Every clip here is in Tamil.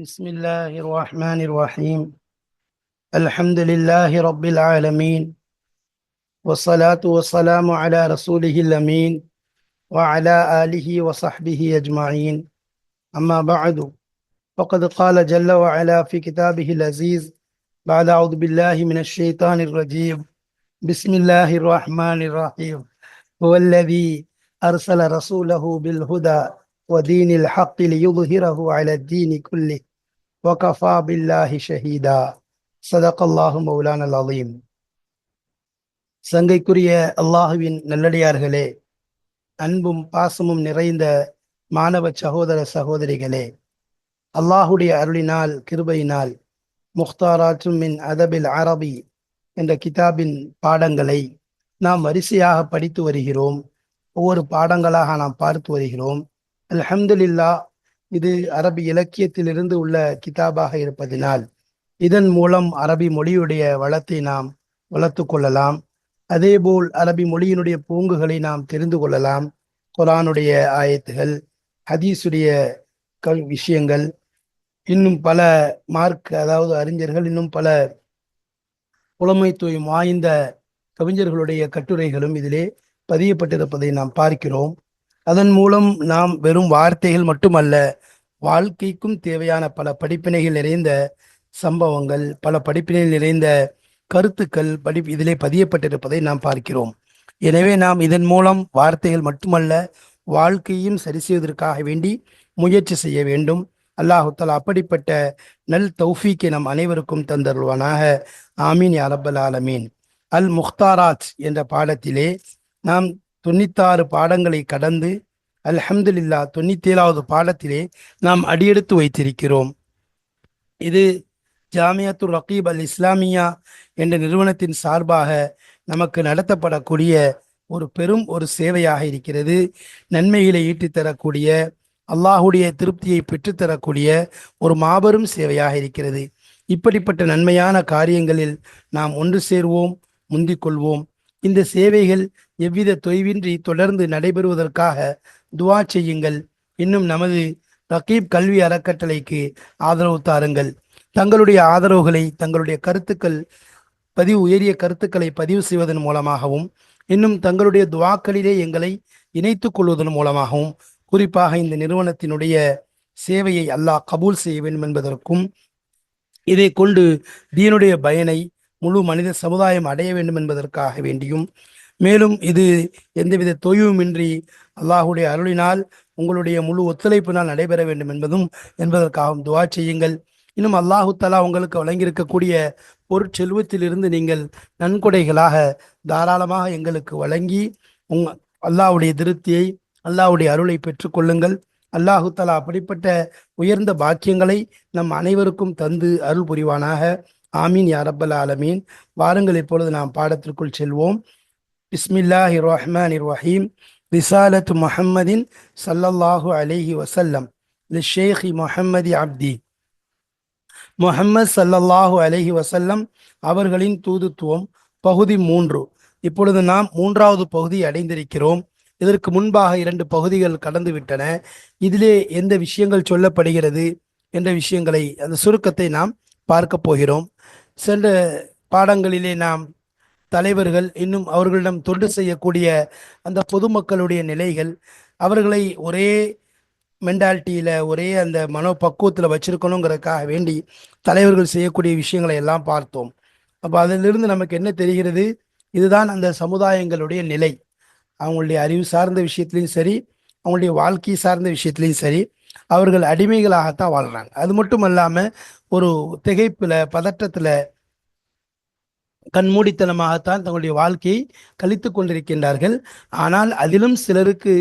بسم الله الرحمن الرحيم. الحمد لله رب العالمين. والصلاة والسلام على رسوله الأمين وعلى آله وصحبه أجمعين. أما بعد فقد قال جل وعلا في كتابه العزيز بعد أعوذ بالله من الشيطان الرجيم. بسم الله الرحمن الرحيم. هو الذي أرسل رسوله بالهدى ودين الحق ليظهره على الدين كله. வகஃபா பில்லாஹி ஷஹீதா சதகல்லாஹு மௌலான் அல் அலீம் சங்கைக்குரிய அல்லாஹுவின் நல்லடியார்களே அன்பும் பாசமும் நிறைந்த மாணவ சகோதர சகோதரிகளே அல்லாஹுடைய அருளினால் கிருபையினால் முக்தாராற்றும் மின் அதபில் அரபி என்ற கிதாபின் பாடங்களை நாம் வரிசையாக படித்து வருகிறோம் ஒவ்வொரு பாடங்களாக நாம் பார்த்து வருகிறோம் அல்ஹம்துல்லா இது அரபி இலக்கியத்திலிருந்து உள்ள கிதாபாக இருப்பதினால் இதன் மூலம் அரபி மொழியுடைய வளத்தை நாம் வளர்த்து கொள்ளலாம். அதேபோல் அரபி மொழியினுடைய பூங்குகளை நாம் தெரிந்து கொள்ளலாம். குரானுடைய ஆயத்துகள் ஹதீஸுடைய கல் விஷயங்கள் இன்னும் பல மார்க் அதாவது அறிஞர்கள் இன்னும் பல புலமைத்துவம் வாய்ந்த கவிஞர்களுடைய கட்டுரைகளும் இதிலே பதியப்பட்டிருப்பதை நாம் பார்க்கிறோம். அதன் மூலம் நாம் வெறும் வார்த்தைகள் மட்டுமல்ல வாழ்க்கைக்கும் தேவையான பல படிப்பினைகள் நிறைந்த சம்பவங்கள் பல படிப்பினைகள் நிறைந்த கருத்துக்கள் படி இதிலே பதியப்பட்டிருப்பதை நாம் பார்க்கிறோம். எனவே நாம் இதன் மூலம் வார்த்தைகள் மட்டுமல்ல வாழ்க்கையும் சரி செய்வதற்காக வேண்டி முயற்சி செய்ய வேண்டும். அல்லாஹுத்தால் அப்படிப்பட்ட நல் தௌஃபீக்கை நம் அனைவருக்கும் தந்தருவானாக ஆமீன் யாரபல் ஆலமீன். அல் முக்தாராத் என்ற பாடத்திலே நாம் தொண்ணூத்தாறு பாடங்களை கடந்து அல்ஹம்துல்லா தொண்ணூத்தேழாவது பாடத்திலே நாம் அடியெடுத்து வைத்திருக்கிறோம். இது ஜாமியாத்து ரகீப் அல் இஸ்லாமியா என்ற நிறுவனத்தின் சார்பாக நமக்கு நடத்தப்படக்கூடிய ஒரு பெரும் ஒரு சேவையாக இருக்கிறது. நன்மைகளை ஈட்டித்தரக்கூடிய அல்லாஹுடைய திருப்தியை பெற்றுத்தரக்கூடிய ஒரு மாபெரும் சேவையாக இருக்கிறது. இப்படிப்பட்ட நன்மையான காரியங்களில் நாம் ஒன்று சேர்வோம் முந்திக் கொள்வோம். இந்த சேவைகள் எவ்வித தொய்வின்றி தொடர்ந்து நடைபெறுவதற்காக துவா செய்யுங்கள். இன்னும் நமது ரகீப் கல்வி அறக்கட்டளைக்கு ஆதரவு தாருங்கள். தங்களுடைய ஆதரவுகளை தங்களுடைய கருத்துக்கள் பதிவு உயரிய கருத்துக்களை பதிவு செய்வதன் மூலமாகவும் இன்னும் தங்களுடைய துவாக்களிலே எங்களை இணைத்துக் கொள்வதன் மூலமாகவும் குறிப்பாக இந்த நிறுவனத்தினுடைய சேவையை அல்லாஹ் கபூல் செய்ய வேண்டும் என்பதற்கும் இதை கொண்டு தீனுடைய பயனை முழு மனித சமுதாயம் அடைய வேண்டும் என்பதற்காக வேண்டியும். மேலும் இது எந்தவித தொய்வுமின்றி அல்லாஹுடைய அருளினால் உங்களுடைய முழு ஒத்துழைப்பினால் நடைபெற வேண்டும் என்பதும் என்பதற்காகவும் துவா செய்யுங்கள். இன்னும் அல்லாஹு தலா உங்களுக்கு வழங்கியிருக்கக்கூடிய பொருட்செல்வத்திலிருந்து நீங்கள் நன்கொடைகளாக தாராளமாக எங்களுக்கு வழங்கி உங் அல்லாஹுடைய திருப்தியை அல்லாஹுடைய அருளை பெற்றுக்கொள்ளுங்கள் அல்லாஹு தலா அப்படிப்பட்ட உயர்ந்த பாக்கியங்களை நம் அனைவருக்கும் தந்து அருள் புரிவானாக. ஆமீன் யா ரப்பல் ஆலமீன். வாருங்கள் இப்பொழுது நாம் பாடத்திற்குள் செல்வோம். பிஸ்மில்லாஹி ரஹ்மான் ரஹீம். ரிசாலத்து முஹம்மதின் சல்லல்லாஹு அலைஹி வசல்லம் ஷேഖி முஹம்மதி அப்தி. முஹம்மது சல்லல்லாஹு அலைஹி வசல்லம் அவர்களின் தூதுத்துவம் பகுதி மூன்று. இப்பொழுது நாம் மூன்றாவது பகுதி அடைந்திருக்கிறோம். இதற்கு முன்பாக இரண்டு பகுதிகள் கடந்துவிட்டன. இதிலே எந்த விஷயங்கள் சொல்லப்படுகிறது என்ற விஷயங்களை அந்த சுருக்கத்தை நாம் பார்க்க போகிறோம். சென்ற பாடங்களிலே நாம் தலைவர்கள் இன்னும் அவர்களிடம் தொண்டு செய்யக்கூடிய அந்த பொதுமக்களுடைய நிலைகள் அவர்களை ஒரே மென்டாலிட்டியில் ஒரே அந்த மனோபக்குவத்தில் வச்சிருக்கணுங்கிறதுக்காக வேண்டி தலைவர்கள் செய்யக்கூடிய விஷயங்களை எல்லாம் பார்த்தோம். அப்போ அதிலிருந்து நமக்கு என்ன தெரிகிறது? இதுதான் அந்த சமுதாயங்களுடைய நிலை. அவங்களுடைய அறிவு சார்ந்த விஷயத்துலையும் சரி அவங்களுடைய வாழ்க்கை சார்ந்த விஷயத்துலையும் சரி அவர்கள் அடிமைகளாகத்தான் வாழ்றாங்க. அது மட்டும் இல்லாமல் ஒரு திகைப்பில் பதற்றத்தில் கண்மூடித்தனமாகத்தான் தங்களுடைய வாழ்க்கையை கழித்து கொண்டிருக்கின்றார்கள். ஆனால் அதிலும் சிலருக்கு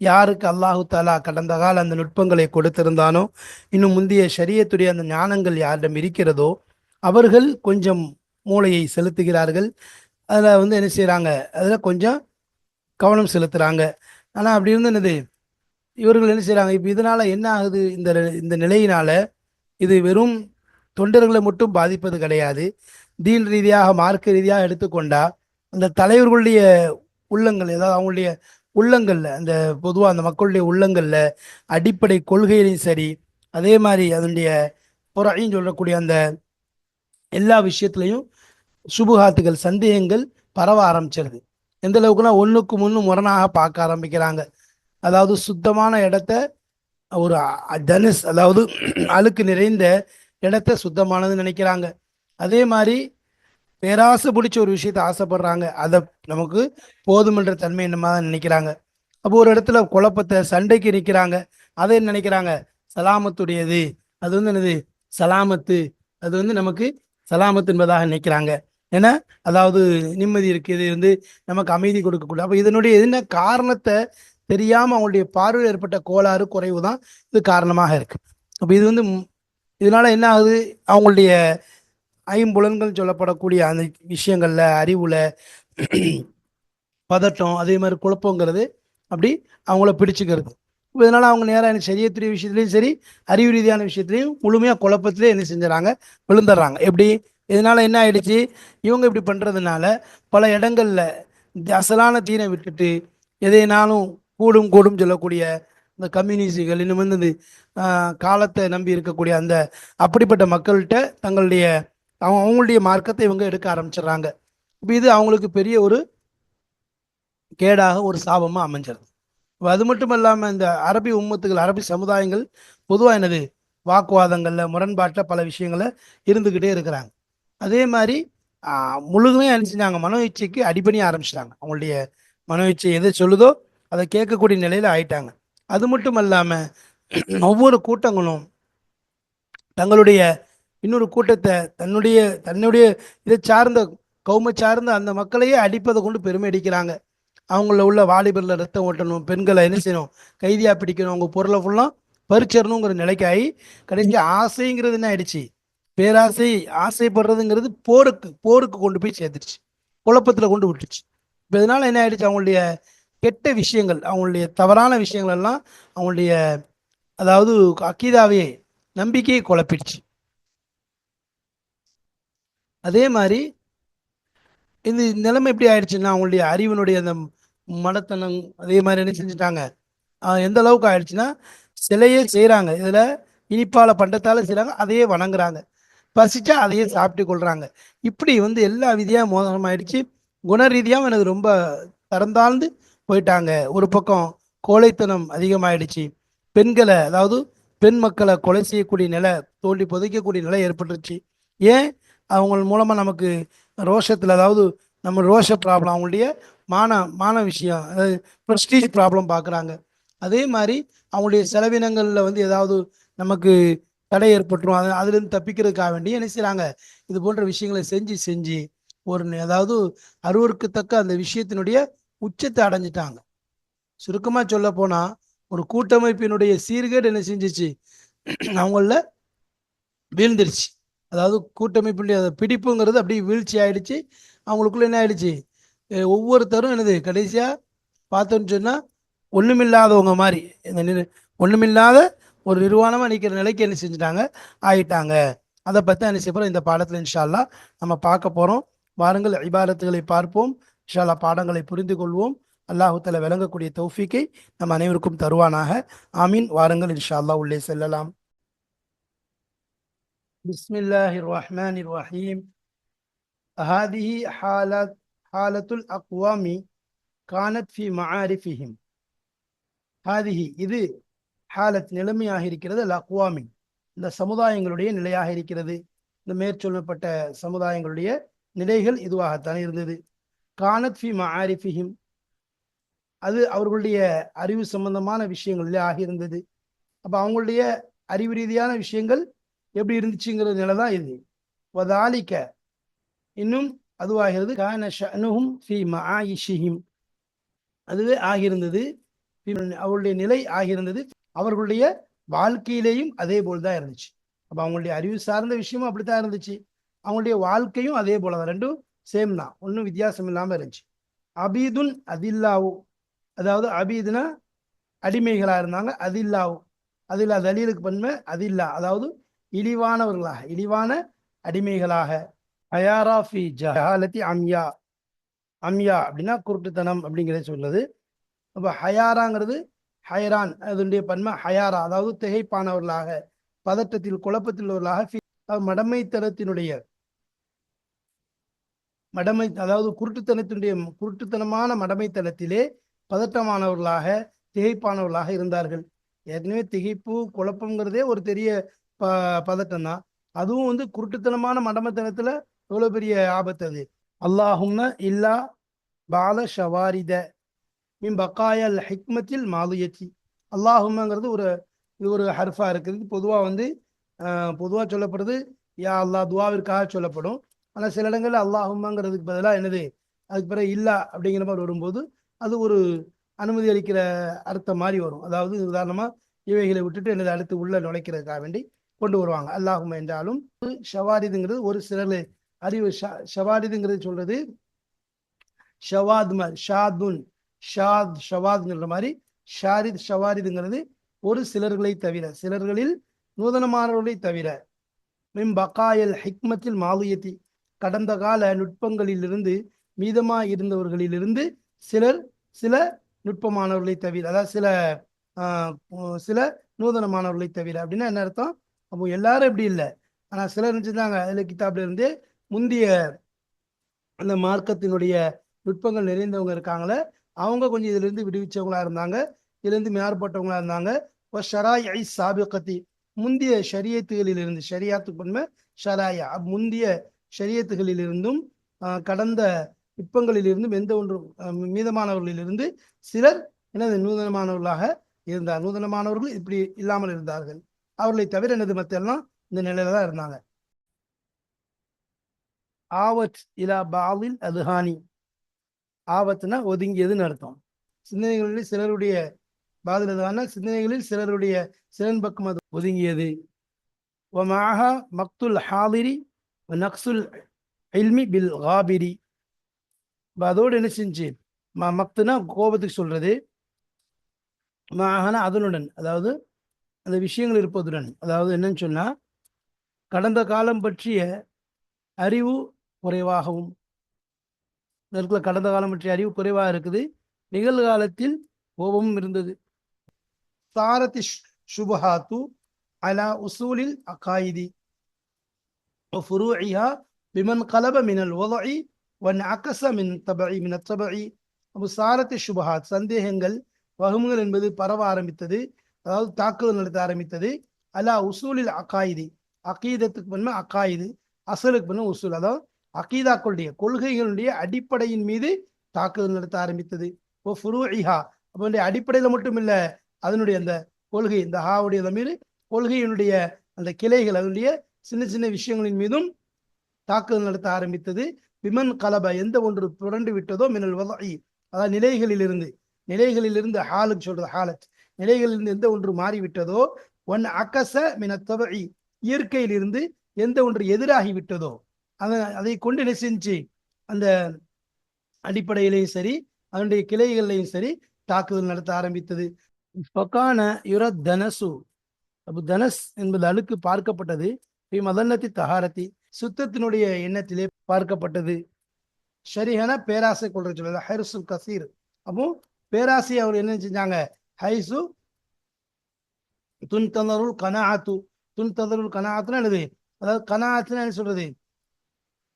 யாருக்கு அல்லாஹு தாலா கடந்த கால அந்த நுட்பங்களை கொடுத்திருந்தானோ இன்னும் முந்தைய சரியத்துடைய அந்த ஞானங்கள் யாரிடம் இருக்கிறதோ அவர்கள் கொஞ்சம் மூளையை செலுத்துகிறார்கள். அதில் வந்து என்ன செய்கிறாங்க அதில் கொஞ்சம் கவனம் செலுத்துகிறாங்க ஆனால் அப்படி இருந்து என்னது இவர்கள் என்ன செய்கிறாங்க இப்போ இதனால் என்ன ஆகுது? இந்த இந்த நிலையினால் இது வெறும் தொண்டர்களை மட்டும் பாதிப்பது கிடையாது. தீன் ரீதியாக மார்க்க ரீதியாக எடுத்துக்கொண்டா அந்த தலைவர்களுடைய உள்ளங்கள் ஏதாவது அவங்களுடைய உள்ளங்களில் அந்த பொதுவாக அந்த மக்களுடைய உள்ளங்களில் அடிப்படை கொள்கையிலையும் சரி அதே மாதிரி அதனுடைய புறையும் சொல்லக்கூடிய அந்த எல்லா விஷயத்துலையும் சுபுகாத்துகள் சந்தேகங்கள் பரவ ஆரம்பிச்சிருது. எந்த அளவுக்குன்னா ஒன்றுக்கு முன்னு முரணாக பார்க்க ஆரம்பிக்கிறாங்க. அதாவது சுத்தமான இடத்த ஒரு தனுஷ் அதாவது அழுக்கு நிறைந்த இடத்த சுத்தமானதுன்னு நினைக்கிறாங்க. அதே மாதிரி பேராசை பிடிச்ச ஒரு விஷயத்தை ஆசைப்படுறாங்க. அதை நமக்கு போதுமன்ற தன்மை என்னமா நினைக்கிறாங்க. அப்போ ஒரு இடத்துல குழப்பத்தை சண்டைக்கு நிற்கிறாங்க அதை நினைக்கிறாங்க? சலாமத்துடையது. அது வந்து என்னது? சலாமத்து. அது வந்து நமக்கு சலாமத்து என்பதாக நினைக்கிறாங்க. ஏன்னா அதாவது நிம்மதி இருக்குது வந்து நமக்கு அமைதி கொடுக்கக்கூடாது அப்போ இதனுடைய என்ன காரணத்தை தெரியாம அவங்களுடைய பார்வையில் ஏற்பட்ட கோளாறு குறைவு தான் இது காரணமாக இருக்கு. அப்போ இது வந்து இதனால என்ன ஆகுது? அவங்களுடைய ஐம்புலன்கள் சொல்லப்படக்கூடிய அந்த விஷயங்கள்ல அறிவுல பதட்டம் அதே மாதிரி குழப்பங்கிறது அப்படி அவங்கள பிடிச்சுக்கிறது. இப்ப இதனால அவங்க நேராக என்ன சரியத்துடைய விஷயத்துலையும் சரி அறிவு ரீதியான விஷயத்துலையும் முழுமையா குழப்பத்திலே என்ன செஞ்சுறாங்க? விழுந்துடுறாங்க. எப்படி? இதனால என்ன ஆயிடுச்சு? இவங்க இப்படி பண்றதுனால பல இடங்கள்ல அசலான தீனை விட்டுட்டு எதைனாலும் கூடும் கூடும் சொல்லக்கூடிய இந்த கம்யூனிஸ்டுகள் இன்னும் வந்து இந்த, காலத்தை நம்பி இருக்கக்கூடிய அந்த அப்படிப்பட்ட மக்கள்கிட்ட தங்களுடைய அவங்க அவங்களுடைய மார்க்கத்தை இவங்க எடுக்க ஆரம்பிச்சிடுறாங்க. இப்போ இது அவங்களுக்கு பெரிய ஒரு கேடாக ஒரு சாபமாக அமைஞ்சிருது. அது மட்டும் இல்லாமல் இந்த அரபி உம்மத்துகள் அரபி சமுதாயங்கள் பொதுவாக என்னது? வாக்குவாதங்களில் முரண்பாட்டில் பல விஷயங்களை இருந்துக்கிட்டே இருக்கிறாங்க. அதே மாதிரி முழுதுமே என்ன செஞ்சாங்க? மனோ இச்சைக்கு ஆரம்பிச்சிட்டாங்க. அவங்களுடைய மனோ இச்சை சொல்லுதோ அதை கேட்கக்கூடிய நிலையில் ஆயிட்டாங்க. அது மட்டும் இல்லாமல் ஒவ்வொரு கூட்டங்களும் தங்களுடைய இன்னொரு கூட்டத்தை தன்னுடைய தன்னுடைய இதை சார்ந்த கௌம சார்ந்த அந்த மக்களையே அடிப்பதை கொண்டு பெருமை அடிக்கிறாங்க. அவங்கள உள்ள வாலிபரில் ரத்தம் ஓட்டணும் பெண்களை என்ன செய்யணும் கைதியாக பிடிக்கணும் அவங்க பொருளை ஃபுல்லாக பறிச்சிடணுங்கிற நிலைக்காகி கடைசி ஆசைங்கிறது என்ன ஆயிடுச்சு? பேராசை ஆசைப்படுறதுங்கிறது போருக்கு போருக்கு கொண்டு போய் சேர்த்துருச்சு குழப்பத்தில் கொண்டு விட்டுச்சு இப்போ இதனால் என்ன ஆயிடுச்சு? அவங்களுடைய கெட்ட விஷயங்கள் அவங்களுடைய தவறான விஷயங்கள் எல்லாம் அவங்களுடைய அதாவது அக்கீதாவே நம்பிக்கையை குழப்பிடுச்சு. அதே மாதிரி இந்த நிலைமை எப்படி ஆயிடுச்சுன்னா அவங்களுடைய அறிவினுடைய அந்த மடத்தனம் அதே மாதிரி என்ன செஞ்சுட்டாங்க. எந்த அளவுக்கு ஆயிடுச்சுன்னா சிலையே செய்கிறாங்க இதில் இனிப்பால பண்டத்தால் செய்கிறாங்க அதையே வணங்குறாங்க. பசிச்சா அதையே சாப்பிட்டு கொள்கிறாங்க இப்படி வந்து எல்லா விதியாக மோசமாயிடுச்சு குண ரீதியாவும் எனக்கு ரொம்ப தரந்தாழ்ந்து போயிட்டாங்க. ஒரு பக்கம் கோழைத்தனம் அதிகமாயிடுச்சு. பெண்களை அதாவது பெண் மக்களை கொலை செய்யக்கூடிய நிலை தோண்டி புதைக்கக்கூடிய நிலை ஏற்பட்டுருச்சு. ஏன்? அவங்க மூலமாக நமக்கு ரோஷத்தில் அதாவது நம்ம ரோஷ ப்ராப்ளம் அவங்களுடைய மான மான விஷயம் அதாவது ப்ரெஸ்டீஜ் ப்ராப்ளம் பார்க்குறாங்க அதே மாதிரி அவங்களுடைய செலவினங்களில் வந்து ஏதாவது நமக்கு தடை ஏற்பட்டுரும் அது அதுலேருந்து தப்பிக்கிறதுக்காக வேண்டி என்ன செய்கிறாங்க இது போன்ற விஷயங்களை செஞ்சு செஞ்சு ஒரு நி- அதாவது அருவருக்கத்தக்க அந்த விஷயத்தினுடைய உச்சத்தை அடைஞ்சிட்டாங்க. சுருக்கமாக சொல்ல போனால் ஒரு கூட்டமைப்பினுடைய சீர்கேடு என்ன செஞ்சிச்சு? அவங்கள வீழ்ந்துருச்சு. அதாவது கூட்டமைப்பினுடைய அதை பிடிப்புங்கிறது அப்படியே வீழ்ச்சி ஆயிடுச்சு. அவங்களுக்குள்ள என்ன ஆயிடுச்சு? ஒவ்வொருத்தரும் என்னது கடைசியாக பார்த்தோன்னு சொன்னால் ஒன்றுமில்லாதவங்க மாதிரி இந்த நிறு- ஒன்றுமில்லாத ஒரு நிர்வாணமாக நிற்கிற நிலைக்கு என்ன செஞ்சுட்டாங்க? ஆயிட்டாங்க. அதை பற்றி என்ன இந்த பாடத்தில் இன்ஷா நம்ம பார்க்க போகிறோம் வாருங்கள் இபாரத்துகளை பார்ப்போம். இன்ஷா அல்லாஹ் பாடங்களை புரிந்து கொள்வோம் அல்லாஹு தஆலா விளங்கக்கூடிய தௌஃபீக்கை நம் அனைவருக்கும் தருவானாக ஆமீன் வாருங்கள் இன்ஷா அல்லாஹ் உள்ளே செல்லலாம் بسم الله الرحمن الرحيم هذه حالة حالة الأقوام كانت في معارفهم هذه இது ஹாலத் நிலைமையாக இருக்கிறது அல் அக்வாமி இந்த சமுதாயங்களுடைய நிலையாக இருக்கிறது இந்த மேற்சொல்லப்பட்ட சமுதாயங்களுடைய நிலைகள் இதுவாகத்தான் இருந்தது கானத் ஃபி மஆரிஃபிஹிம். அது அவர்களுடைய அறிவு சம்பந்தமான விஷயங்கள்ல ஆகியிருந்தது. அப்போ அவங்களுடைய அறிவு ரீதியான விஷயங்கள் எப்படி இருந்துச்சுங்கிற நிலை தான் இது. வதாலிக்க இன்னும் அதுவாகிறது கான ஷனுஹும் ஃபி மஆயிஷிஹிம். அதுவே ஆகியிருந்தது. அவருடைய நிலை ஆகியிருந்தது. அவர்களுடைய வாழ்க்கையிலேயும் அதே போல் தான் இருந்துச்சு. அப்போ அவங்களுடைய அறிவு சார்ந்த விஷயமும் அப்படித்தான் இருந்துச்சு. அவங்களுடைய வாழ்க்கையும் அதே போல தான் ரெண்டும் சேம் தான். ஒன்றும் வித்தியாசம் இல்லாமல் இருந்துச்சு. அபீதுன் அதில்லாவு. அதாவது அபீதுனா அடிமைகளாக இருந்தாங்க அதில்லாவு. அதில்லா தலீலுக்கு பன்மை அதில்லா. அதாவது இழிவானவர்களாக இழிவான அடிமைகளாக. அயாரா ஃபி ஜஹாலத்தி அம்யா. அம்யா அப்படின்னா குருட்டுத்தனம் அப்படிங்கிறத சொல்லுது. அப்போ ஹயாராங்கிறது ஹயரான் அதனுடைய பன்மை ஹயாரா. அதாவது திகைப்பானவர்களாக பதட்டத்தில் குழப்பத்தில் உள்ளவர்களாக ஃபி- மடமைத்தனத்தினுடைய மடமை அதாவது குருட்டுத்தனத்தினுடைய குருட்டுத்தனமான மடமைத்தனத்திலே பதட்டமானவர்களாக திகைப்பானவர்களாக இருந்தார்கள். ஏற்கனவே திகைப்பு குழப்பம்ங்கிறதே ஒரு பெரிய ப பதட்டம் தான் அதுவும் வந்து குருட்டுத்தனமான மடமைத்தனத்துல எவ்வளவு பெரிய ஆபத்து அது? அல்லாஹும்ம இல்லா பால ஷவாரித மின் பக்காயல் ஹிக்மத்தில் மாலுயச்சி அல்லாஹுமாங்கிறது ஒரு இது ஒரு ஹர்ஃபா இருக்குது. பொதுவாக வந்து பொதுவாக சொல்லப்படுறது யா அல்லா துவாவிற்காக சொல்லப்படும். ஆனால் சில இடங்கள்ல அல்லாஹுமாங்கிறதுக்கு பதிலாக என்னது? அதுக்கு பிறகு இல்லா அப்படிங்கிற மாதிரி வரும்போது அது ஒரு அனுமதி அளிக்கிற அர்த்தம் மாதிரி வரும். அதாவது உதாரணமாக இவைகளை விட்டுட்டு என்னது அடுத்து உள்ள நுழைக்கிறதுக்காக வேண்டி கொண்டு வருவாங்க. அல்லாஹும் என்றாலும் ஷவாரிதுங்கிறது ஒரு சிலர் அறிவு ஷவாரிதுங்கிறது சொல்றது ஷவாத் ம- ஷாதுன் ஷாத் ஷவாத்ங்கிற மாதிரி ஷாரித் ஷவாரிதுங்கிறது ஒரு சிலர்களை தவிர சிலர்களில் நூதனமானவர்களை தவிர மின் பக்காயல் ஹிக்மத்தில் மாலியத்தி கடந்த கால நுட்பங்களிலிருந்து மீதமாக இருந்தவர்களிலிருந்து சிலர் சில நுட்பமானவர்களை தவிர அதாவது சில சில நூதனமானவர்களை தவிர அப்படின்னா என்ன அர்த்தம்? அப்போ எல்லாரும் இப்படி இல்லை. ஆனால் சிலர் நினச்சிருந்தாங்க அதில் கிதாப்ல இருந்து முந்தைய அந்த மார்க்கத்தினுடைய நுட்பங்கள் நிறைந்தவங்க இருக்காங்களே அவங்க கொஞ்சம் இதிலிருந்து விடுவிச்சவங்களா இருந்தாங்க இதுலேருந்து மேற்பட்டவங்களா இருந்தாங்க. ஷராய் ஐ சாபிகத்தி முந்தைய ஷரியத்துகளில் இருந்து ஷரியாத்து பன்மை ஷராயா முந்தைய ஷரியத்துகளிலிருந்தும் ஆஹ், கடந்த இப்பங்களிலிருந்தும் எந்த ஒன்று மீதமானவர்களிலிருந்து சிலர் எனது நூதனமானவர்களாக இருந்தார். நூதனமானவர்கள் இப்படி இல்லாமல் இருந்தார்கள். அவர்களை தவிர எனது மத்தியெல்லாம் இந்த நிலையில தான் இருந்தாங்க. ஆவத் இலா பாலில் அதுஹானி. ஆபத்துனா ஒதுங்கியதுன்னு அர்த்தம். சிந்தனைகளில் சிலருடைய பாதிலதான சிந்தனைகளில் சிலருடைய சிலன் பக்கம் அது ஒதுங்கியது. ஒமாக மக்துல் ஹாதிரி நக்சுல் இல்மி பில் காபிரி அதோடு என்ன செஞ்சு? ம மக்துனா கோபத்துக்கு சொல்றது. மாகனா அதனுடன் அதாவது அந்த விஷயங்கள் இருப்பதுடன். அதாவது என்னன்னு சொன்னா கடந்த காலம் பற்றிய அறிவு குறைவாகவும் இதற்குள்ள கடந்த காலம் பற்றிய அறிவு குறைவாக இருக்குது. நிகழ்காலத்தில் கோபமும் இருந்தது. சாரதி சுபஹாத்து அலா உசூலில் அகாயிதி. وفروعها بمن قلب من الوضع وانعكس من الطبع من الطبع அப்போ சாரத்தி சுபஹாத் சந்தேகங்கள் வகுமுகள் என்பது பரவ ஆரம்பித்தது அதாவது தாக்குதல் நடத்த ஆரம்பித்தது அலா உசூலில் அகாயிதி அகீதத்துக்கு பண்ண அகாயிது அசலுக்கு பண்ண உசூல் அதாவது அகீதாக்களுடைய கொள்கைகளுடைய அடிப்படையின் மீது தாக்குதல் நடத்த ஆரம்பித்தது ஓ ஃபுரூஇஹா அப்போ இந்த அடிப்படையில் மட்டும் இல்ல அதனுடைய அந்த கொள்கை இந்த ஹாவுடைய மீது கொள்கையினுடைய அந்த கிளைகள் அதனுடைய சின்ன சின்ன விஷயங்களின் மீதும் தாக்குதல் நடத்த ஆரம்பித்தது. விமன் கலப எந்த ஒன்று புரண்டு விட்டதோ மினல் வதாயி. அதாவது நிலைகளிலிருந்து நிலைகளிலிருந்து ஹாலுக்கு சொல்றது ஹாலத் நிலைகளிலிருந்து எந்த ஒன்று மாறிவிட்டதோ ஒன் அகச மின தொகை இயற்கையிலிருந்து எந்த ஒன்று எதிராகி விட்டதோ அதை அதை கொண்டு என்ன செஞ்சு அந்த அடிப்படையிலையும் சரி அதனுடைய கிளைகள்லையும் சரி தாக்குதல் நடத்த ஆரம்பித்தது. தனசு. தனஸ் என்பது அழுக்கு பார்க்கப்பட்டது. பி மதன்னத்தி தஹாரத்தி சுத்தத்தினுடைய எண்ணத்திலே பார்க்கப்பட்டது. ஷரிஹன பேராசை கொள்ற சொல்லுது ஹைர்சு கசீர். அப்போ பேராசை அவர் என்ன செஞ்சாங்க? ஹைசு துன் தந்தருள் கனாத்து துன் தந்தருள் கனாத்துனா என்னது? அதாவது கனாத்துனா என்ன சொல்றது?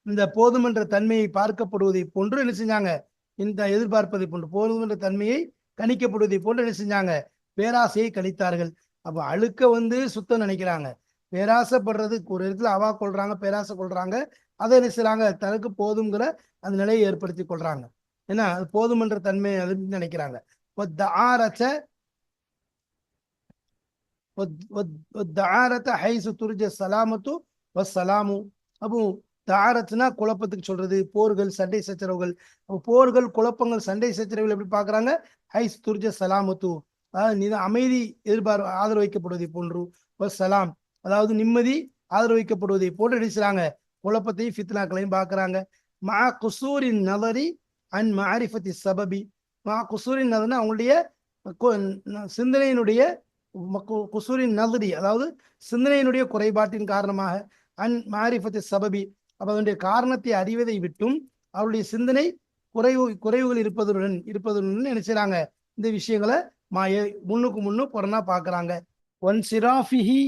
இந்த போதுமென்ற தன்மையை பார்க்கப்படுவதை போன்று என்ன செஞ்சாங்க? இந்த எதிர்பார்ப்பதை போன்று போதுமென்ற தன்மையை கணிக்கப்படுவதை போன்று என்ன செஞ்சாங்க? பேராசையை கணித்தார்கள். அப்போ அழுக்க வந்து சுத்தம் நினைக்கிறாங்க. பேராசைப்படுறதுக்கு ஒரு இடத்துல அவா கொள்றாங்க பேராசை கொள்றாங்க அதை என்ன செய்யறாங்க தனக்கு போதும்ங்கிற அந்த நிலையை ஏற்படுத்தி கொள்றாங்க. ஏன்னா அது போதுமன்ற தன்மையை நினைக்கிறாங்க. ஹைசு துரிஜ சலாமத்து சலாமு. அப்போ தாரத்துனா குழப்பத்துக்கு சொல்றது போர்கள் சண்டை சச்சரவுகள். போர்கள் குழப்பங்கள் சண்டை சச்சரவுகள் எப்படி பாக்குறாங்க ஹைஸ் துர்ஜ சலாமத்து. அதாவது நித அமைதி எதிர்பார் ஆதரவு வைக்கப்படுவதை போன்று. சலாம். அதாவது நிம்மதி ஆதரவிக்கப்படுவதை போட்டு போன்று குழப்பத்தையும் ஃபித்னாக்களையும் பார்க்குறாங்க. மா குசூரின் நலரி அன் மாரிஃபத்தி சபபி. மா குசூரின் நலர்னா அவங்களுடைய சிந்தனையினுடைய குசூரின் நலரி அதாவது சிந்தனையினுடைய குறைபாட்டின் காரணமாக அன் மாரிஃபத்தி சபபி. அப்போ அதனுடைய காரணத்தை அறிவதை விட்டும் அவருடைய சிந்தனை குறைவு குறைவுகள் இருப்பதுடன் இருப்பதுடன் நினைச்சாங்க இந்த விஷயங்களை மா முன்னுக்கு முன்னு புறனா பார்க்குறாங்க. ஒன் சிராஃபிஹி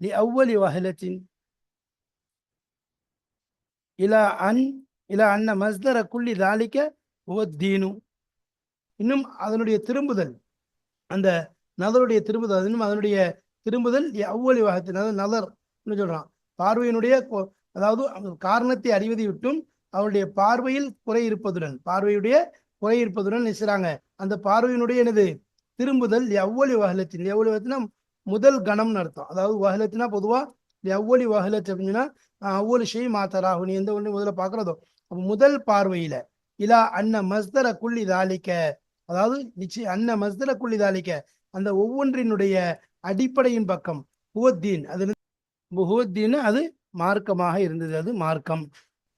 لأول وهلة إلى أن إلى أن مصدر كل ذلك هو الدين இன்னும் அதனுடைய திரும்புதல் அந்த நதருடைய திரும்புதல் அது இன்னும் அதனுடைய திரும்புதல் அவ்வளி வகத்தின் அதாவது நதர் சொல்றான் பார்வையினுடைய கொ- அதாவது அந்த காரணத்தை அறிவதை விட்டும் அவருடைய பார்வையில் குறை இருப்பதுடன் பார்வையுடைய குறை இருப்பதுடன் நினைச்சாங்க அந்த பார்வையினுடைய என்னது திரும்புதல் எவ்வளி வகலத்தின் எவ்வளி வகத்தினா முதல் கணம்னு அர்த்தம். அதாவது வஹலத்துனா பொதுவா எவ்வளி வஹலத் அப்படின்னா அவ்வளவு ஷெய் மாத்தராகும் நீ எந்த ஒன்று முதல்ல பாக்குறதோ. அப்போ முதல் பார்வையில இலா அன்ன மஸ்தர குள்ளி தாளிக்க அதாவது நிச்சயம் அன்ன மஸ்தர குள்ளி தாளிக்க அந்த ஒவ்வொன்றினுடைய அடிப்படையின் பக்கம் ஹுவத்தீன். அது ஹுவத்தீன் அது மார்க்கமாக இருந்தது. அது மார்க்கம்.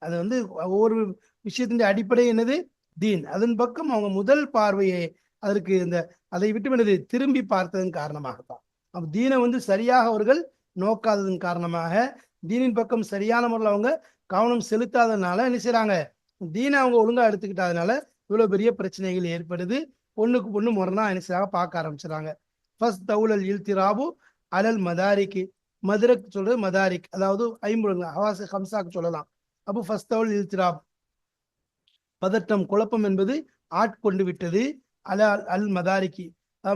அது வந்து ஒவ்வொரு விஷயத்தின் அடிப்படை என்னது? தீன். அதன் பக்கம் அவங்க முதல் பார்வையை அதற்கு இந்த அதை விட்டு என்னது? திரும்பி பார்த்ததன் காரணமாகத்தான். அப்போ தீனை வந்து சரியாக அவர்கள் நோக்காததன் காரணமாக தீனின் பக்கம் சரியான முறையில் அவங்க கவனம் செலுத்தாதனால என்ன செய்கிறாங்க தீனை அவங்க ஒழுங்காக எடுத்துக்கிட்டதுனால இவ்வளோ பெரிய பிரச்சனைகள் ஏற்படுது. பொண்ணுக்கு பொண்ணு முரணா என்ன செய்றாங்க? பார்க்க ஆரம்பிச்சிடறாங்க. ஃபர்ஸ்ட் தவுலல் இல்திராபு அலல் மதாரிக்கு. மதுரக்கு சொல்றது மதாரிக். அதாவது ஐம்பது ஹவாஸ் ஹம்சாக்கு சொல்லலாம். அப்போ ஃபர்ஸ்ட் தவுல் இல்திராப். பதட்டம் குழப்பம் என்பது ஆட்கொண்டு விட்டது. அல அல் மதாரிக்கு.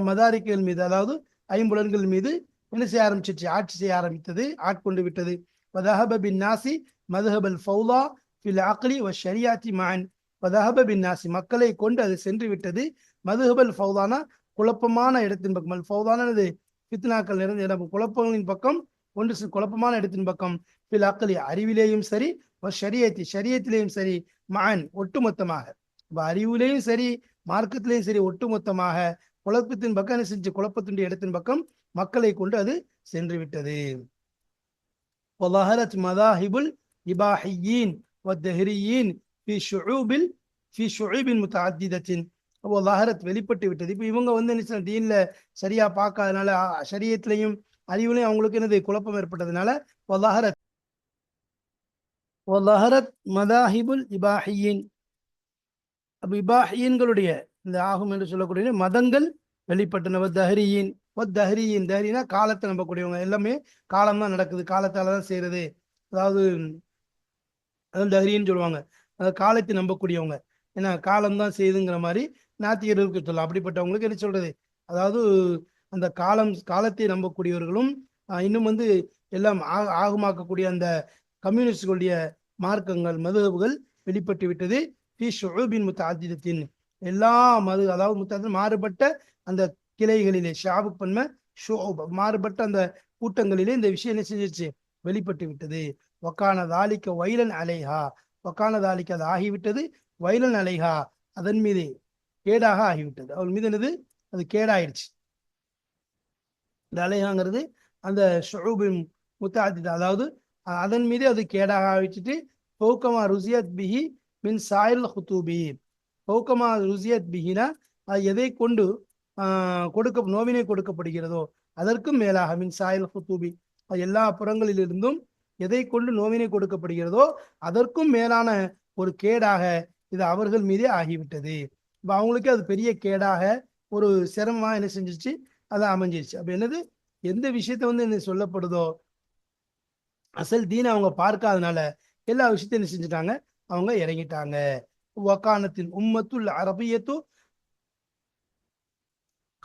மதாரிக்கள் மீது அதாவது ஐம்புலன்கள் மீது என்ன செய்ய ஆரம்பிச்சிச்சு? ஆட்சி செய்ய ஆரம்பித்தது. ஆட்கொண்டு விட்டது. வதஹப பின் நாசி மதுஹபல் ஃபௌலா ஃபில் அக்லி வ ஷரியாத்தி மான். வதஹப பின் நாசி மக்களை கொண்டு அது சென்று விட்டது. மதுஹபல் ஃபௌதானா குழப்பமான இடத்தின் பக்கம். அல் ஃபௌதானது பித்னாக்கள் நிறைந்த இடம். குழப்பங்களின் பக்கம். ஒன்று குழப்பமான இடத்தின் பக்கம். ஃபில் அக்லி அறிவிலேயும் சரி வ ஷரியத்தி ஷரியத்திலேயும் சரி மான் ஒட்டுமொத்தமாக. அப்ப அறிவிலேயும் சரி மார்க்கத்திலையும் சரி ஒட்டுமொத்தமாக. குழப்பத்தின் பக்கம் என்ன செஞ்சு குழப்பத்தினுடைய இடத்தின் பக்கம் மக்களை கொண்டு அது சென்று விட்டது மதாஹிபுல் இபாஹியின் வத்தஹரியின் ஃபி ஷுயூபில் ஃபி ஷுயூபின் முத்தாத்திதத்தின் அப்போ லஹரத் வெளிப்பட்டு விட்டது இப்போ இவங்க வந்து என்ன தீனில் சரியாக பார்க்காதனால சரியத்திலையும் அறிவுலையும் அவங்களுக்கு என்னது குழப்பம் ஏற்பட்டதுனால லஹரத் லஹரத் மதாஹிபுல் இபாஹியின். அப்போ இபாஹியன்களுடைய இந்த ஆகும் என்று சொல்லக்கூடிய மதங்கள் வெளிப்பட்டன தஹரியின் தஹரியின் தஹரினா காலத்தை நம்பக்கூடியவங்க. எல்லாமே காலம் தான் நடக்குது காலத்தால தான் செய்யறது அதாவது அதான் தஹரின்னு சொல்லுவாங்க. அதாவது காலத்தை நம்பக்கூடியவங்க. ஏன்னா காலம் தான் செய்யுதுங்கிற மாதிரி நாத்திகர்களுக்கு சொல்லலாம். அப்படிப்பட்டவங்களுக்கு என்ன சொல்றது? அதாவது அந்த காலம் காலத்தை நம்பக்கூடியவர்களும் இன்னும் வந்து எல்லாம் ஆ- ஆகமாக்கக்கூடிய அந்த கம்யூனிஸ்டுகளுடைய மார்க்கங்கள் மதுகபுகள் வெளிப்பட்டு விட்டது டி ஷுபின் முத்த முத்தஅத்திதத்தின் எல்லா மது அதாவது முத்தாத்து மாறுபட்ட அந்த கிளைகளிலே ஷாபு பன்மை மாறுபட்ட அந்த கூட்டங்களிலே இந்த விஷயம் என்ன செஞ்சிருச்சு? வெளிப்பட்டு விட்டது. ஒக்கான தாலிக்க வைலன் அலைஹா. ஒக்கான தாலிக்க அது ஆகிவிட்டது வைலன் அலைஹா. அதன் மீது கேடாக ஆகிவிட்டது. அவள் மீது என்னது? அது கேடாயிடுச்சு. இந்த அலைஹாங்கிறது அந்த ஷுஊபின் முத்தாதி அதாவது அதன் மீது அது கேடாக ஆகிவிட்டுட்டு பௌக்கமா ருசியத் பிஹி மின் சாயில் ஹுத்தூபி பௌக்கமா ருசியத் பிஹினா அது எதை கொண்டு கொடுக்க நோவினை கொடுக்கப்படுகிறதோ அதற்கும் மேலாக மின் சாயல் ஹுத்தூபி எல்லா புறங்களிலிருந்தும் எதை கொண்டு நோவினை கொடுக்கப்படுகிறதோ அதற்கும் மேலான ஒரு கேடாக இது அவர்கள் மீதே ஆகிவிட்டது. இப்போ அவங்களுக்கு அது பெரிய கேடாக ஒரு சிரமமாக என்ன செஞ்சிச்சு அது அமைஞ்சிருச்சு. அப்போ என்னது? எந்த விஷயத்த வந்து என்ன சொல்லப்படுதோ அசல் தீனை அவங்க பார்க்காதனால எல்லா விஷயத்தையும் என்ன செஞ்சுட்டாங்க? அவங்க இறங்கிட்டாங்க. வக்கானத்தின் உம்மத்துல் அரபியத்து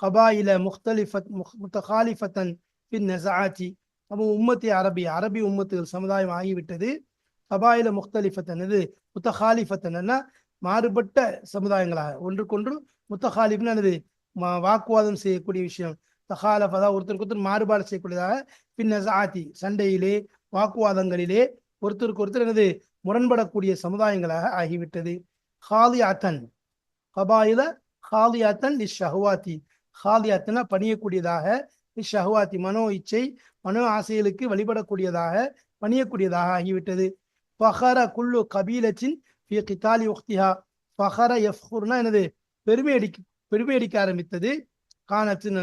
கபாயில முக்தலிஃபத் முக்- முத்தகாலிஃபத்தன் பின் நசாச்சி அப்போ உம்மத்தி அரபி அரபி உம்மத்துகள் சமுதாயம் ஆகிவிட்டது. கபாயில முக்தலிஃபத்தன் இது முத்தகாலிஃபத்தன் மாறுபட்ட சமுதாயங்களாக. ஒன்றுக்கொன்று முத்தகாலிஃப்னு என்னது? மா- வாக்குவாதம் செய்யக்கூடிய விஷயம். தகாலஃபதா ஒருத்தருக்கு ஒருத்தர் மாறுபாடு செய்யக்கூடியதாக பின் நசாத்தி சண்டையிலே வாக்குவாதங்களிலே ஒருத்தருக்கு ஒருத்தர் எனது முரண்படக்கூடிய சமுதாயங்களாக ஆகிவிட்டது. ஹாலியாத்தன். கபாயில ஹாலியாத்தன் லி ஷஹவாத்தி ஹாலியாத்தனா பணியக்கூடியதாக லி ஷஹவாத்தி மனோ இச்சை மனோ ஆசைகளுக்கு வழிபடக்கூடியதாக பணியக்கூடியதாக ஆகிவிட்டது. ஃபஹர குல்லு கபீலச்சின் ஃபி கிதாலி உக்திஹா. ஃபஹர எஃப்ஹூர்னா என்னது? பெருமை அடிக்க பெருமை அடிக்க ஆரம்பித்தது. காணத்தின்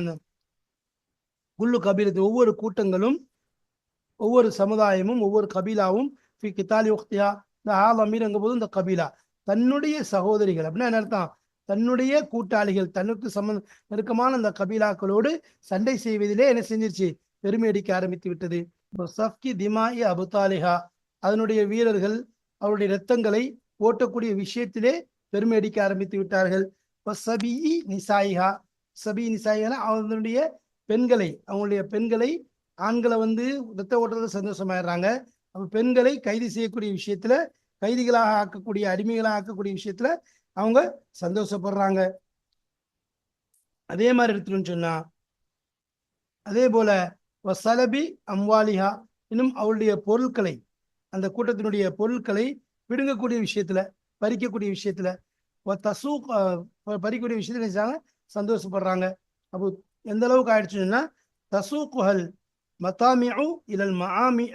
குல்லு கபீலத்தின் ஒவ்வொரு கூட்டங்களும் ஒவ்வொரு சமுதாயமும் ஒவ்வொரு கபீலாவும் ஃபி கிதாலி உக்தியா இந்த ஆல் ஆலமீர் போது இந்த கபீலா. தன்னுடைய சகோதரிகள் அப்படின்னா என்ன அர்த்தம்? தன்னுடைய கூட்டாளிகள் தன்னுக்கு சம்மந்த நெருக்கமான அந்த கபீலாக்களோடு சண்டை செய்வதிலே என்ன செஞ்சிருச்சு? பெருமை அடிக்க ஆரம்பித்து விட்டது. இப்போ சஃப்கி திமாயி அபுதாலிஹா அதனுடைய வீரர்கள் அவருடைய இரத்தங்களை ஓட்டக்கூடிய விஷயத்திலே பெருமை அடிக்க ஆரம்பித்து விட்டார்கள். இப்போ சபி நிசாயிஹா சபி நிசாயிகா அவங்களுடைய பெண்களை அவங்களுடைய பெண்களை ஆண்களை வந்து ரத்த ஓட்டுறது சந்தோஷமாயிடுறாங்க. அப்ப பெண்களை கைது செய்யக்கூடிய விஷயத்துல கைதிகளாக ஆக்கக்கூடிய அடிமைகளாக ஆக்கக்கூடிய விஷயத்துல அவங்க சந்தோஷப்படுறாங்க. அதே மாதிரி எடுத்துன்னு சொன்னா அதே போல வசலபி அம்வாலிஹா இன்னும் அவளுடைய பொருட்களை அந்த கூட்டத்தினுடைய பொருட்களை பிடுங்கக்கூடிய விஷயத்துல பறிக்கக்கூடிய விஷயத்துல தசூ பறிக்கக்கூடிய விஷயத்துல நினைச்சாங்க சந்தோஷப்படுறாங்க. அப்போ எந்த அளவுக்கு ஆயிடுச்சுன்னா தசூக்குஹல் மத்தாமியு இலல் மஆமி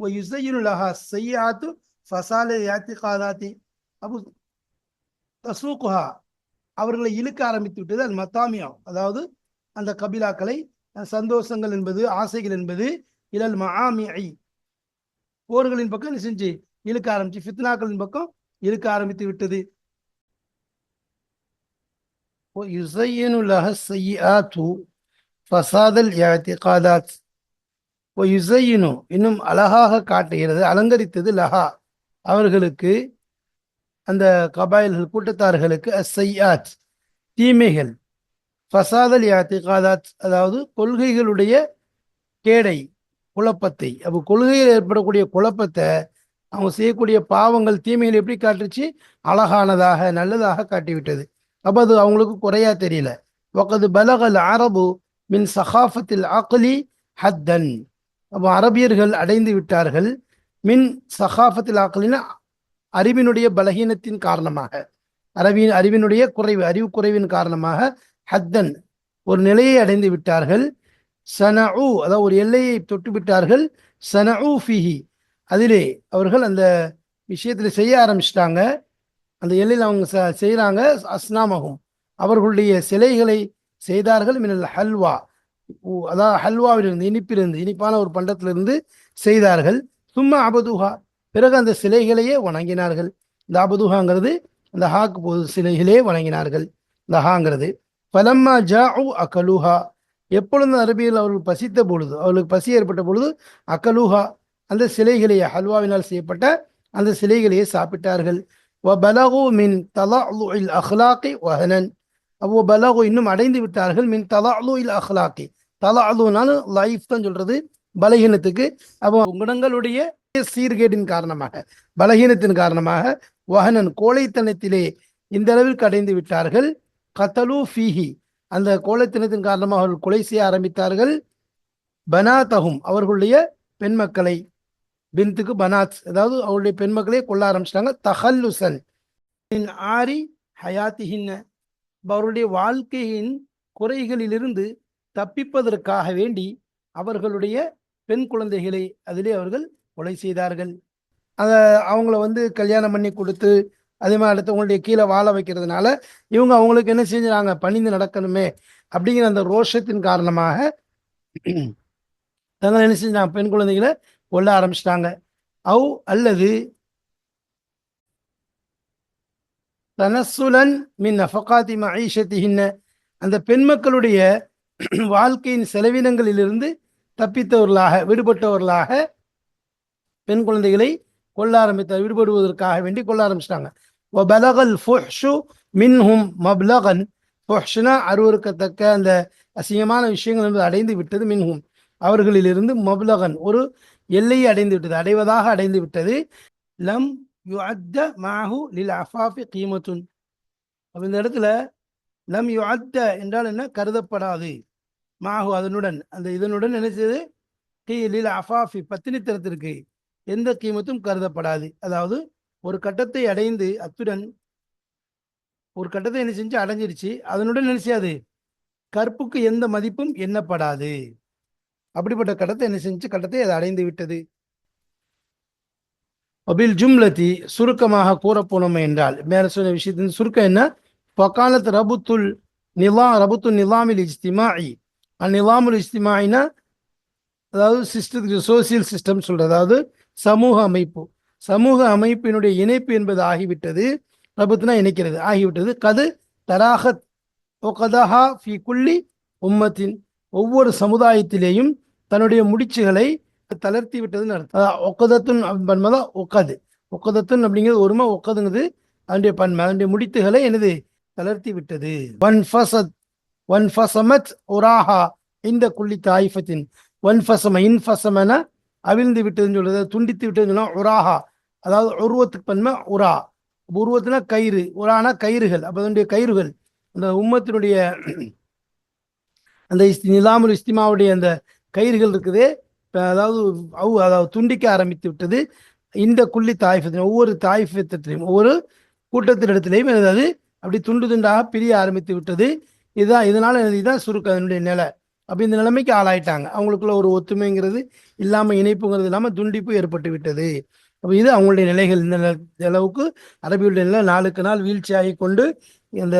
ஒ யுசையுலஹா செய்யாது فصال الاعتقادات அப்போ தசூக்குஹா அவர்களை இழுக்க ஆரம்பித்து விட்டது அல் மத்தாமியா அதாவது அந்த கபிலாக்களை அஹ், சந்தோஷங்கள் என்பது ஆசைகள் என்பது இலல் மஆமிஇ போர்களின் பக்கம் என்ன செஞ்சு இழுக்க ஆரம்பிச்சு ஃபித்னாக்களின் பக்கம் இழுக்க ஆரம்பித்து விட்டது ويزين لها السيئات فساد الاعتقادات ويزين இன்னும் அழகாக காட்டுகிறது அலங்கரித்தது லஹா அவர்களுக்கு அந்த கபாயில்கள் கூட்டத்தார்களுக்கு அசையாத் தீமைகள் ஃபசாதல் யாத்திகாதாத் அதாவது கொள்கைகளுடைய கேடை குழப்பத்தை. அப்போ கொள்கையில் ஏற்படக்கூடிய குழப்பத்தை அவங்க செய்யக்கூடிய பாவங்கள் தீமைகள் எப்படி காட்டுச்சு? அழகானதாக நல்லதாக காட்டிவிட்டது. அப்போ அது அவங்களுக்கு குறையா தெரியல. ஒக்கது பலகல் அரபு மின் சகாஃபத்தில் அக்லி ஹத்தன். அப்போ அரபியர்கள் அடைந்து விட்டார்கள். மின் சகாஃபத்தில் அக்லின அறிவினுடைய பலகீனத்தின் காரணமாக அறிவின் அறிவினுடைய குறைவு அறிவு குறைவின் காரணமாக ஹத்தன் ஒரு நிலையை அடைந்து விட்டார்கள். சனஉ அதாவது ஒரு எல்லையை தொட்டு விட்டார்கள். சனஉ ஃபிஹி. அதிலே அவர்கள் அந்த விஷயத்தில் செய்ய ஆரம்பிச்சிட்டாங்க. அந்த எல்லையில் அவங்க ச- செய்கிறாங்க அஸ்னாமகும் அவர்களுடைய சிலைகளை செய்தார்கள். மினல் ஹல்வா. அதாவது ஹல்வாவிலிருந்து இனிப்பிலிருந்து இனிப்பான ஒரு பண்டத்திலிருந்து செய்தார்கள். சும்மா அபதுஹா பிறகு அந்த சிலைகளையே வணங்கினார்கள். இந்த அபதுஹாங்கிறது இந்த ஹாக்கு போது சிலைகளே வணங்கினார்கள். இந்த ஹாங்கிறது. பலம்மா உ அகலுஹா. எப்பொழுது அரபியில் அவர்கள் பசித்த பொழுது அவர்களுக்கு பசி ஏற்பட்ட பொழுது அகலுஹா அந்த சிலைகளையே ஹல்வாவினால் செய்யப்பட்ட அந்த சிலைகளையே சாப்பிட்டார்கள். வபலகு மின் தலாலு இல் அஹ்லாக்கி வஹனன். அப்போ பலகு இன்னும் அடைந்து விட்டார்கள். மின் தலாலு இல் அஹ்லாக்கி. தலாலுனாலும் லைஃப் தான் சொல்றது பலகீனத்துக்கு அப்போ குணங்களுடைய சீர்கேடின் காரணமாக பலகீனத்தின் காரணமாக வஹனன் கோழைத்தனத்திலே இந்த அளவிற்கு அடைந்து விட்டார்கள். கத்தலு ஃபீஹி அந்த கோழைத்தனத்தின் காரணமாக அவர்கள் கொலை செய்ய ஆரம்பித்தார்கள். பனாத்தகும் அவர்களுடைய பெண் மக்களை பின்த்துக்கு பனாத் அதாவது அவருடைய பெண் மக்களை கொல்ல ஆரம்பிச்சிட்டாங்க. தஹல்லுசன் ஆரி ஹயாத்திஹின்ன அவருடைய வாழ்க்கையின் குறைகளிலிருந்து தப்பிப்பதற்காக வேண்டி அவர்களுடைய பெண் குழந்தைகளை அதிலே அவர்கள் கொலை செய்தார்கள். அதை அவங்கள வந்து கல்யாணம் பண்ணி கொடுத்து அதே மாதிரி அடுத்தவங்களுடைய கீழே வாழ வைக்கிறதுனால இவங்க அவங்களுக்கு என்ன செஞ்சாங்க பணிந்து நடக்கணுமே அப்படிங்கிற அந்த ரோஷத்தின் காரணமாக தங்களை என்ன செஞ்சாங்க பெண் குழந்தைகளை கொல்ல ஆரம்பிச்சிட்டாங்க. அவ் அல்லது தனசுலன் மின் நஃபகாத்தி மஈஷத்திஹின்ன அந்த பெண் மக்களுடைய வாழ்க்கையின் செலவினங்களிலிருந்து தப்பித்தவர்களாக விடுபட்டவர்களாக பெண் குழந்தைகளை கொல்ல ஆரம்பித்தார். விடுபடுவதற்காக வேண்டி கொல்ல ஆரம்பிச்சிட்டாங்க. பலகல் ஃபுஹ்ஷு மின்ஹும் மப்லகன். ஃபுஹ்ஷுனா அருவருக்கத்தக்க அந்த அசிங்கமான விஷயங்கள் என்பது அடைந்து விட்டது மின்ஹும். அவர்களிலிருந்து மப்லகன் ஒரு எல்லையை அடைந்து விட்டது அடைவதாக அடைந்து விட்டது. லம் யுஅத்த மாஹு லில் அஃபாஃபி கீமத்துன். அப்போ இந்த இடத்துல லம் யுஅத்த என்றால் என்ன? கருதப்படாது. மாஹு அதனுடன் அந்த இதனுடன் நினைச்சது கீழில் அஃபாஃபி பத்தினித்தனத்திற்கு எந்த கீமத்தும் கருதப்படாது. அதாவது ஒரு கட்டத்தை அடைந்து அத்துடன் ஒரு கட்டத்தை என்ன செஞ்சு அடைஞ்சிருச்சு அதனுடன் நினைச்சாது கற்புக்கு எந்த மதிப்பும் எண்ணப்படாது. அப்படிப்பட்ட கட்டத்தை என்ன செஞ்சு கட்டத்தை அது அடைந்து விட்டது. அபில் ஜும்லத்தி சுருக்கமாக கூறப்போனோம் என்றால் மேல சொன்ன விஷயத்தின் சுருக்கம் என்ன? பக்காலத் ரபுத்துல் நிலா ரபுத்து நிலாமில் இஜ்திமாஇ அந்நிலாமுல் இஸ்திமாயினா அதாவது சிஸ்டத்துக்கு சோசியல் சிஸ்டம் சொல்கிறது அதாவது சமூக அமைப்பு. சமூக அமைப்பினுடைய இணைப்பு என்பது ஆகிவிட்டது. ரபுத்துனா இணைக்கிறது. ஆகிவிட்டது. கது தராகத். ஒகதஹா ஃபி குல்லி உம்மத்தின். ஒவ்வொரு சமுதாயத்திலேயும் தன்னுடைய முடிச்சுகளை தளர்த்தி விட்டதுன்னு அர்த்தம். ஒக்கதத்துன் பன்மை ஒக்கது. ஒக்கதத்துன் அப்படிங்கிறது ஒருமை ஒக்கதுங்கிறது அதனுடைய பன்மை அதனுடைய முடித்துகளை எனது தளர்த்தி விட்டது. ஒன் ஃபசத். ஒன் ஃபசமத் உராஹா இந்த குள்ளி தாயிஃபத்தின். ஒன் ஃபசம இன் அவிழ்ந்து விட்டதுன்னு சொல்றது துண்டித்து விட்டதுன்னு சொன்னா உராஹா. அதாவது உருவத்துக்கு பன்மை உரா. உருவத்துனா கயிறு. உரானா கயிறுகள். அப்போ அதனுடைய கயிறுகள். அந்த உம்மத்தினுடைய அந்த இஸ்தி நிலாமுல் இஸ்திமாவுடைய அந்த கயிறுகள் இருக்குது. இப்போ அதாவது அவு அதாவது துண்டிக்க ஆரம்பித்து விட்டது இந்த குள்ளி தாய்ஃபத்தின் ஒவ்வொரு தாய்ஃபத்திலையும் ஒவ்வொரு கூட்டத்தினிடத்திலையும் இடத்துலையும் அது அப்படி துண்டு துண்டாக பிரிய ஆரம்பித்து விட்டது. இதுதான் இதனால இதுதான் சுருக்கம் அதனுடைய நிலை. அப்போ இந்த நிலைமைக்கு ஆளாயிட்டாங்க. அவங்களுக்குள்ள ஒரு ஒத்துமைங்கிறது இல்லாமல் இணைப்புங்கிறது இல்லாமல் துண்டிப்பு ஏற்பட்டு விட்டது. அப்போ இது அவங்களுடைய நிலைகள். இந்த நில- அளவுக்கு அரபியுடைய நிலை நாளுக்கு நாள் வீழ்ச்சியாகி கொண்டு இந்த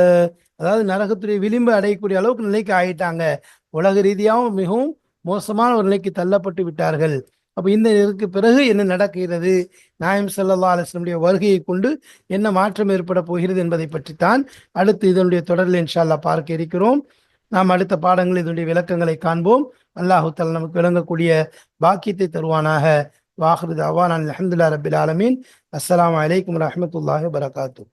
அதாவது நரகத்துடைய விளிம்பு அடையக்கூடிய அளவுக்கு நிலைக்கு ஆயிட்டாங்க. உலக ரீதியாகவும் மிகவும் மோசமான ஒரு நிலைக்கு தள்ளப்பட்டு விட்டார்கள். அப்போ இந்த இதற்கு பிறகு என்ன நடக்கிறது? நாயம் ஸல்லல்லாஹு அலிஸ்லமுடைய வருகையை கொண்டு என்ன மாற்றம் ஏற்பட போகிறது என்பதை பற்றித்தான் அடுத்து இதனுடைய தொடரில் இன்ஷால்லா பார்க்க இருக்கிறோம். நாம் அடுத்த பாடங்கள் இதனுடைய விளக்கங்களை காண்போம். அல்லாஹு தஆலா நமக்கு விளங்கக்கூடிய பாக்கியத்தை தருவானாக. வாஹிரு அவான் அல்ஹம்துலில்லாஹி ரபில் ஆலமீன். அஸ்லாம் வலைக்கம் வரஹ்மத்துல்லாஹி வபரகாத்துஹு.